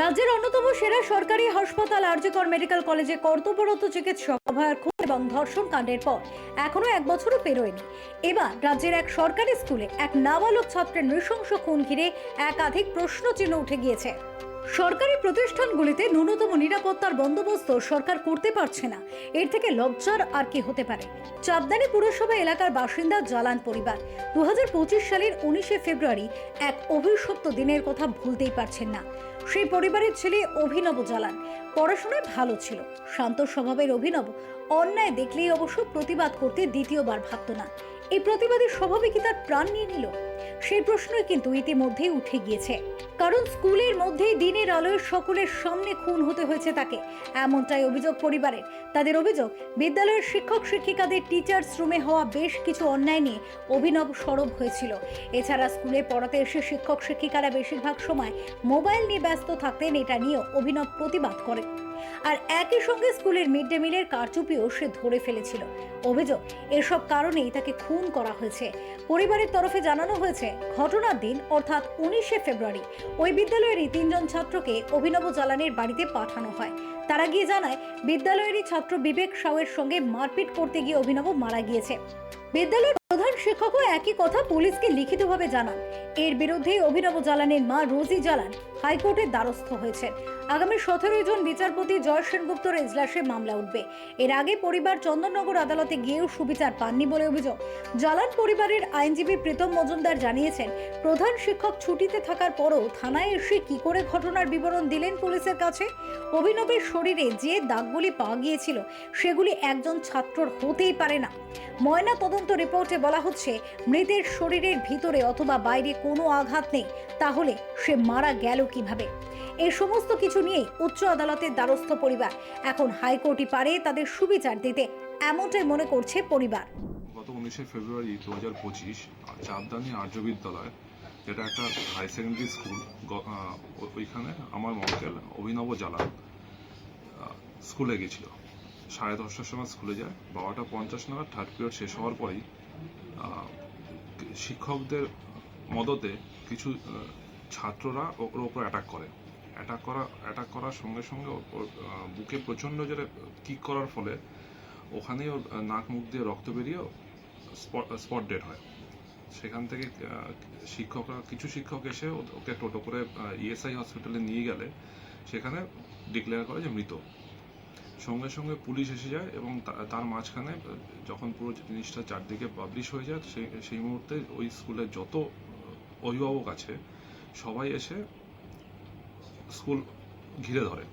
রাজ্যের অন্যতম সেরা সরকারি হাসপাতাল আরজিকর মেডিকেল কলেজে কর্তব্যরত চিকিৎসক অভয়ার খুন এবং ধর্ষণ কাণ্ডের পর এখনও এক বছরও পেরোয়নি। এবার রাজ্যের এক সরকারি স্কুলে এক নাবালক ছাত্রের নৃশংস খুন ঘিরে একাধিক প্রশ্ন চিহ্ন উঠে গিয়েছে। সরকারি প্রতিষ্ঠানগুলিতে ন্যূনতম নিরাপত্তার বন্দোবস্ত সরকার করতে পারছে না। এর থেকে লজ্জার আর কি হতে পারে? চাঁদদানি পুরসভা এলাকার বাসিন্দা জালান পরিবার। দু হাজার পঁচিশ সালের উনিশে ফেব্রুয়ারি এক অভিশপ্ত দিনের কথা ভুলতেই পারছেন না। সেই পরিবারের ছেলে অভিনব জালান। পড়াশোনায় ভালো ছিল। শান্ত স্বভাবের অভিনব। অন্যায় দেখলেই অবশ্য প্রতিবাদ করতে দ্বিতীয়বার ভাবত না। এই প্রতিবাদের স্বভাবে কি তার প্রাণ নিয়ে নিল? সেই প্রশ্নই কিন্তু ইতিমধ্যেই উঠে গিয়েছে। কারণ স্কুলের মধ্যেই দিনের আলোয় সকলের সামনে খুন হতে হয়েছে তাকে। এমনটাই অভিযোগ পরিবারের। তাদের অভিযোগ, বিদ্যালয়ের শিক্ষক, শিক্ষিকাদের টিচার্স রুমে হওয়া বেশ কিছু অন্যায় নিয়ে অভিনব সরব হয়েছিল। এছাড়া স্কুলে পড়াতে এসে শিক্ষক, শিক্ষিকারা বেশিরভাগ সময় মোবাইল নিয়ে ব্যস্ত থাকতেন, এটা নিয়েও অভিনব প্রতিবাদ করেন। আর একই সঙ্গে স্কুলের মিড ডে মিলের কারচুপিও সে ধরে ফেলেছিল। অভিযোগ, এসব কারণেই তাকে খুন করা হয়েছে। পরিবারের তরফে জানানো হয়েছে ঘটনার দিন, অর্থাৎ উনিশে ফেব্রুয়ারি, ওই বিদ্যালয়েরই তিনজন ছাত্রকে অভিনব জ্বালানির বাড়িতে পাঠানো হয়। তারা গিয়ে জানায়, বিদ্যালয়েরই ছাত্র বিবেক সাউয়ের সঙ্গে মারপিট করতে গিয়ে অভিনব মারা গিয়েছে। বিদ্যালয়ের প্রধান শিক্ষকও একই কথা পুলিশকে লিখিতভাবে জানান। এর বিরুদ্ধেই অভিনব জ্বালানির মা রোজি জালান হাইকোর্টের দ্বারস্থ হয়েছেন। আগামী সতেরোই জুন বিচারপতি জয় সেনগুপ্তর এজলাসে মামলা উঠবে। এর আগে পরিবার চন্দননগর আদালতে গিয়েও সুবিচার পাননি বলে অভিযোগ। জালান পরিবারের আইনজীবী প্রীতম মজুমদার জানিয়েছেন, প্রধান শিক্ষক ছুটিতে থাকার পরও থানায় এসে কি করে ঘটনার বিবরণ দিলেন পুলিশের কাছে? অভিনবের শরীরে যে দাগগুলি পাওয়া গিয়েছিল, সেগুলি একজন ছাত্রর হতেই পারে না। ময়না তদন্ত রিপোর্টে বলা হচ্ছে, মৃতের শরীরের ভিতরে অথবা বাইরে কোনো আঘাত নেই, তাহলে সে মারা গেল কীভাবে? এই সমস্ত কিছু নিয়েই উচ্চ আদালতের দ্বারস্থ পরিবার। এখন হাইকোর্টই পারে তাদের সুবিচার দিতে, এমনটাই মনে করছে পরিবার। গত উনিশে ফেব্রুয়ারি দু হাজার পঁচিশ চাঁদদানি আর্য বিদ্যালয় যেটা একটা হাই সেকেন্ডারি স্কুল ওইখানে আমার মক্কেল অভিনব জালান স্কুলে গেছিল। সাড়ে দশটার সময় স্কুলে যায়, বারোটা পঞ্চাশ নাগাদ থার্ড পিরিয়ড শেষ হওয়ার পরেই শিক্ষকদের মদতে কিছু ছাত্ররা ওর ওপর অ্যাটাক করে। অ্যাটাক করা অ্যাটাক করার সঙ্গে সঙ্গে ওর বুকে প্রচণ্ড জোরে কিক করার ফলে ওখানেই ওর নাক মুখ দিয়ে রক্ত বেরিয়ে স্পট ডেড হয়। সেখান থেকে শিক্ষকরা, কিছু শিক্ষক এসে ওকে টোটো করে ইএসআই হসপিটালে নিয়ে গেলে, সেখানে ডিক্লেয়ার করে যে মৃত। সঙ্গে সঙ্গে পুলিশ এসে যায় এবং তার মাঝখানে যখন পুরো জিনিসটা চারদিকে পাবলিশ হয়ে যায় সেই সেই মুহূর্তে ওই স্কুলের যত অভিভাবক আছে, সবাই এসে স্কুল ঘিরে ধরে।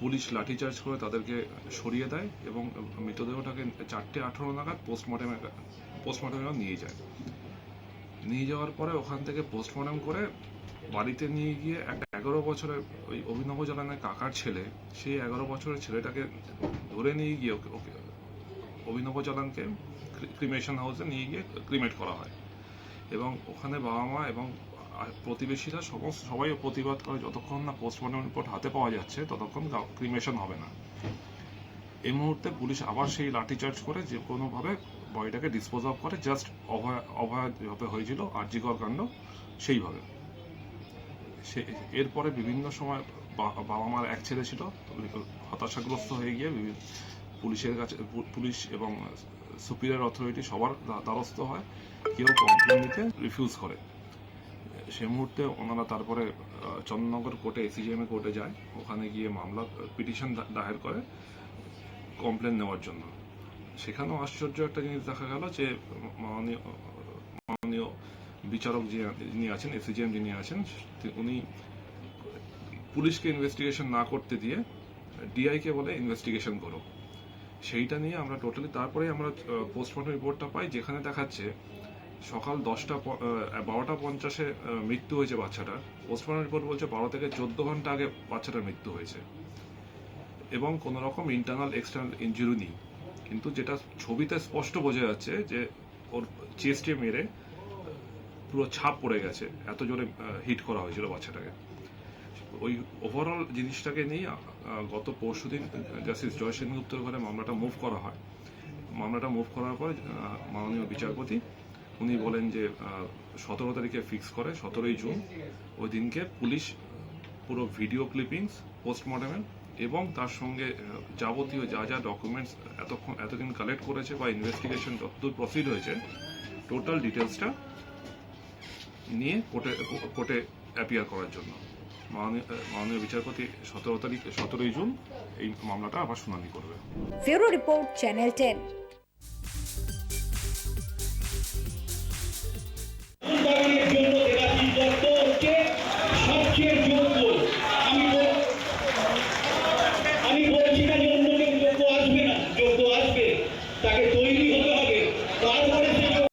পুলিশ লাঠিচার্জ করে তাদেরকে সরিয়ে দেয় এবং মৃতদেহটাকে চারটে আঠারো নাগাদ পোস্টমর্টমে পোস্টমর্টমে নিয়ে যায়। নিয়ে যাওয়ার পরে ওখান থেকে পোস্টমর্টম করে বাড়িতে নিয়ে গিয়ে একটা এগারো বছরের ওই অভিনব জালানের কাকার ছেলে, সেই এগারো বছরের ছেলেটাকে ধরে নিয়ে গিয়ে ওকে ওকে অভিনব জালানকে ক্রিমেশন হাউসে নিয়ে গিয়ে ক্রিমেট করা হয়। এবং ওখানে বাবা মা এবং প্রতিবেশীরা সমস্ত সবাই প্রতিবাদ করে যতক্ষণ না পোস্টমর্টম রিপোর্ট হাতে পাওয়া যাচ্ছে, ততক্ষণ ক্রিমেশন হবে না। এই মুহূর্তে পুলিশ আবার সেই লাঠিচার্জ করে যে কোনোভাবে বডিটাকে ডিসপোজ অফ করে জাস্ট অভয় অভয় যেভাবে হয়েছিল আর্যিকর কাণ্ড, সেইভাবে। সে এরপরে বিভিন্ন সময় বাবা মার এক ছেলে ছিল, হতাশাগ্রস্ত হয়ে গিয়ে পুলিশের কাছে পুলিশ এবং সুপিরিয়র অথরিটি সবার দ্বা- দ্বারস্থ হয়, কেউ কমপ্লেন নিতে রিফিউজ করে। সে মুহূর্তে ওনারা তারপরে চন্দননগর কোর্টে এসিজিএম কোর্টে যায়। ওখানে গিয়ে মামলা, পিটিশন দায়ের করে, কমপ্লেন নেওয়ার জন্য। সেখানেও আশ্চর্য একটা জিনিস দেখা গেল যে, মাননীয় মাননীয় বিচারক যিনি আছেন, এসিজিএম যিনি আছেন উনি পুলিশকে ইনভেস্টিগেশন না করতে দিয়ে ডিআইকে বলে ইনভেস্টিগেশন করো সেইটা নিয়ে আমরা টোটালি তারপরে আমরা পোস্টমর্টম রিপোর্টটা পাই, যেখানে দেখাচ্ছে সকাল দশটা বারোটা পঞ্চাশে মৃত্যু হয়েছে বাচ্চাটার। পোস্টমর্টম রিপোর্ট বলছে বারো থেকে চোদ্দ ঘণ্টা আগে বাচ্চাটার মৃত্যু হয়েছে। এবং কোন রকম ইন্টারনাল এক্সটার্নাল ইঞ্জুরি নেই। কিন্তু যেটা ছবিতে স্পষ্ট বোঝা যাচ্ছে যে ওর চেস্টে মেরে, পুরো ছাপ পড়ে গেছে। এত জোরে হিট করা হয়েছিল বাচ্চাটাকে। ওই ওভারঅল জিনিসটাকে নিয়ে গত পরশুদিন জাস্টিস জয় সেনগুপ্তর ঘরে মামলাটা মুভ করা হয়। মামলাটা মুভ করার পর মাননীয় বিচারপতি উনি বলেন যে সতেরো তারিখে ফিক্স করে, সতেরোই জুন ওই দিনকে পুলিশ পুরো ভিডিও ক্লিপিংস পোস্টমর্টমের এবং তার সঙ্গে যাবতীয় যা যা ডকুমেন্টস এতক্ষণ, এতদিন কালেক্ট করেছে বা ইনভেস্টিগেশন যতদূর প্রসিড হয়েছে টোটাল ডিটেলসটা নিয়ে কোর্টে কোর্টে অ্যাপিয়ার করার জন্য। মাননীয় বিচারপতি সতেরো তারিখ, সতেরোই জুন এই মামলাটা আবার শুনানি করবে। ফেরো রিপোর্ট চ্যানেল টেন জন্য